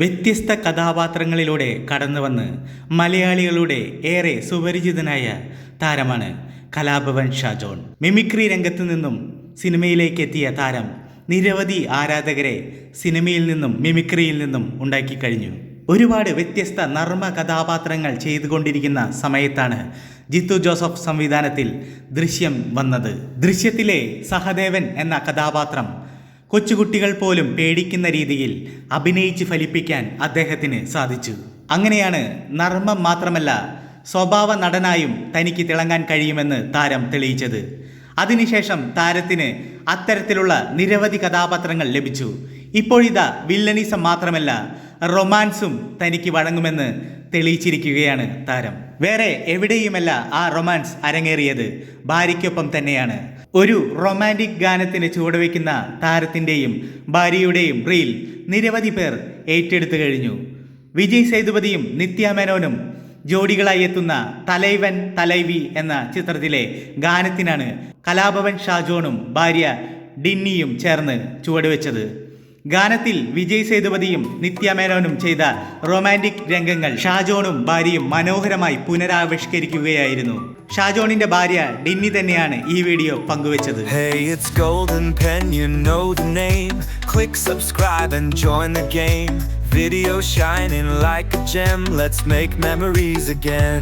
വ്യത്യസ്ത കഥാപാത്രങ്ങളിലൂടെ കടന്നുവന്ന് മലയാളികളുടെ ഏറെ സുപരിചിതനായ താരമാണ് കലാഭവൻ ഷാജോൺ മിമിക്രി രംഗത്തു നിന്നും സിനിമയിലേക്ക് എത്തിയ താരം നിരവധി ആരാധകരെ സിനിമയിൽ നിന്നും മിമിക്രിയിൽ നിന്നും ഉണ്ടാക്കി കഴിഞ്ഞു. ഒരുപാട് വ്യത്യസ്ത നർമ്മ കഥാപാത്രങ്ങൾ ചെയ്തുകൊണ്ടിരിക്കുന്ന സമയത്താണ് ജിത്തു ജോസഫ് സംവിധാനത്തിൽ ദൃശ്യം വന്നത്. ദൃശ്യത്തിലെ സഹദേവൻ എന്ന കഥാപാത്രം കൊച്ചുകുട്ടികൾ പോലും പേടിക്കുന്ന രീതിയിൽ അഭിനയിച്ച് ഫലിപ്പിക്കാൻ അദ്ദേഹത്തിന് സാധിച്ചു. അങ്ങനെയാണ് നർമ്മം മാത്രമല്ല സ്വഭാവ നടനായും തനിക്ക് തിളങ്ങാൻ കഴിയുമെന്ന് താരം തെളിയിച്ചത്. അതിനുശേഷം താരത്തിന് അത്തരത്തിലുള്ള നിരവധി കഥാപാത്രങ്ങൾ ലഭിച്ചു. ഇപ്പോഴിതാ വില്ലനിസം മാത്രമല്ല റൊമാൻസും തനിക്ക് വഴങ്ങുമെന്ന് തെളിയിച്ചിരിക്കുകയാണ് താരം. വേറെ എവിടെയുമല്ല ആ റൊമാൻസ് അരങ്ങേറിയത്. ഭാര്യയ്ക്കൊപ്പം തന്നെയാണ്. ഒരു റൊമാന്റിക് ഗാനത്തിന് ചുവടുവെക്കുന്ന താരത്തിന്റെയും ഭാര്യയുടെയും റീൽ നിരവധി പേർ ഏറ്റെടുത്തു കഴിഞ്ഞു. വിജയ് സേതുപതിയും നിത്യ മേനോനും ജോഡികളായി എത്തുന്ന തലൈവൻ തലൈവി എന്ന ചിത്രത്തിലെ ഗാനത്തിനാണ് കലാഭവൻ ഷാജോണും ഭാര്യ ഡിന്നിയും ചേർന്ന് ചുവടുവെച്ചത്. ഗാനത്തിൽ വിജയ് സേതുപതിയും നിത്യ മേനോനും ചെയ്ത റൊമാന്റിക് രംഗങ്ങൾ ഷാജോണും ഭാര്യയും മനോഹരമായി പുനരാവിഷ്കരിക്കുകയായിരുന്നു ഷാജോണിന്റെ ഭാര്യ ഡിന്നി തന്നെയാണ് ഈ വീഡിയോ പങ്കുവച്ചത്. Video shining like a gem, let's make memories again.